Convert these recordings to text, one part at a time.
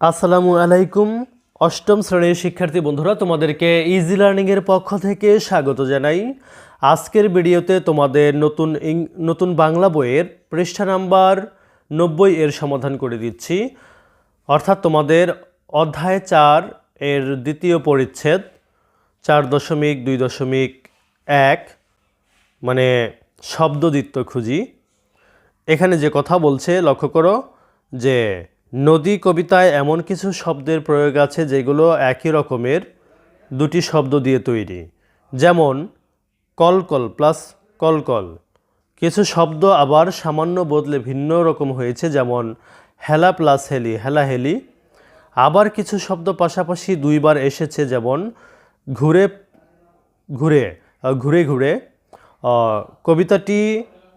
আসসালামু আলাইকুম, অষ্টম শ্রেণির শিক্ষার্থী বন্ধুরা, তোমাদেরকে ইজি লার্নিংয়ের পক্ষ থেকে স্বাগত জানাই। আজকের ভিডিওতে তোমাদের নতুন নতুন বাংলা বইয়ের পৃষ্ঠা নাম্বার নব্বই এর সমাধান করে দিচ্ছি। অর্থাৎ তোমাদের অধ্যায় চার এর দ্বিতীয় পরিচ্ছেদ, চার দশমিক দুই দশমিক এক মানে শব্দদিত্য খুঁজি। এখানে যে কথা বলছে, লক্ষ্য করো যে নদী কবিতায় এমন কিছু শব্দের প্রয়োগ আছে যেগুলো একই রকমের দুটি শব্দ দিয়ে তৈরি। যেমন কলকল প্লাস কলকল কিছু শব্দ আবার সামান্য বদলে ভিন্ন রকম হয়েছে, যেমন, হেলা প্লাস হেলি, হেলা হেলি। আবার কিছু শব্দ পাশাপাশি দুইবার এসেছে, যেমন, ঘুরে ঘুরে ঘুরে ঘুরে। কবিতাটি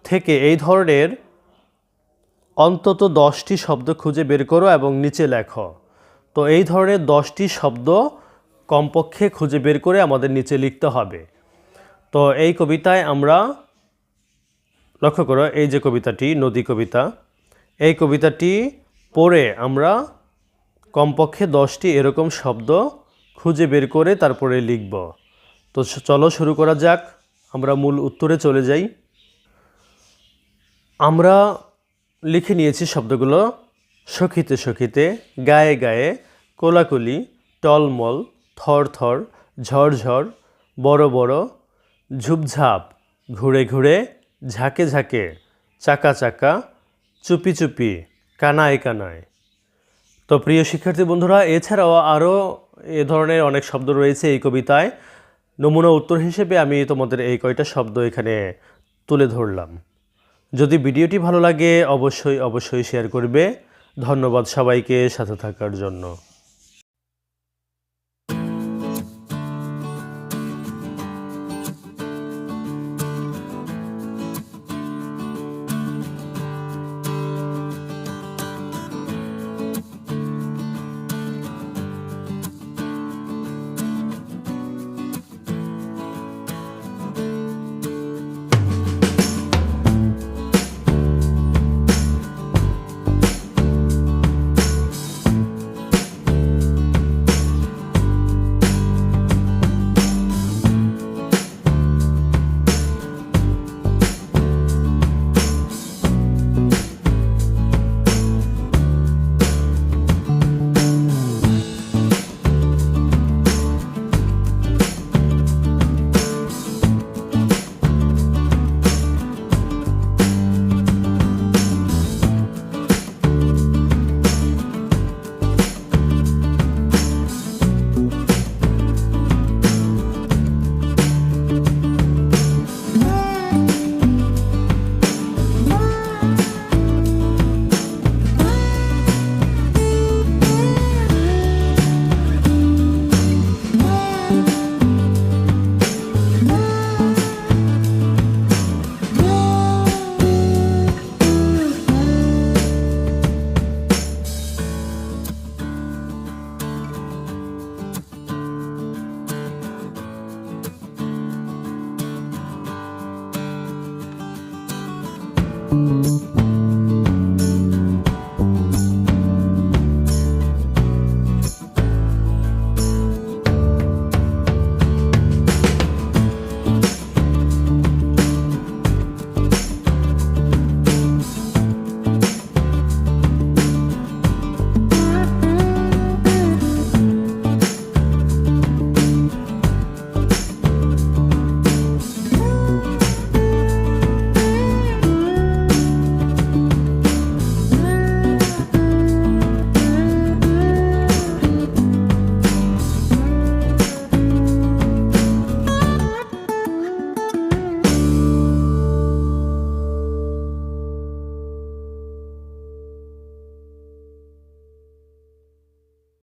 থেকে এই ধরনের অন্তত দশটি শব্দ খুঁজে বের করো এবং নিচে লেখো। তো এই ধরনের দশটি শব্দ কমপক্ষে খুঁজে বের করে আমাদের নিচে লিখতে হবে। তো এই কবিতায় আমরা লক্ষ্য করো, এই যে কবিতাটি, নদী কবিতা, এই কবিতাটি পড়ে আমরা কমপক্ষে দশটি এরকম শব্দ খুঁজে বের করে তারপরে লিখব। তো চলো শুরু করা যাক, আমরা মূল উত্তরে চলে যাই। আমরা লিখে নিয়েছি শব্দগুলো। সখিতে সখিতে, গায়ে গায়ে, কোলাকুলি, টলমল থর থর ঝড়ঝড় বড় বড়, ঝুপঝাপ, ঘুরে ঘুরে, ঝাঁকে ঝাঁকে, চাকা চাকা, চুপি চুপি, কানায় কানায়। তো প্রিয় শিক্ষার্থী বন্ধুরা, এছাড়াও আরও এ ধরনের অনেক শব্দ রয়েছে এই কবিতায়। নমুনা উত্তর হিসেবে আমি তোমাদের এই কয়টা শব্দ এখানে তুলে ধরলাম। যদি ভিডিওটি ভালো লাগে অবশ্যই অবশ্যই শেয়ার করবে। ধন্যবাদ সবাইকে সাথে থাকার জন্য। Música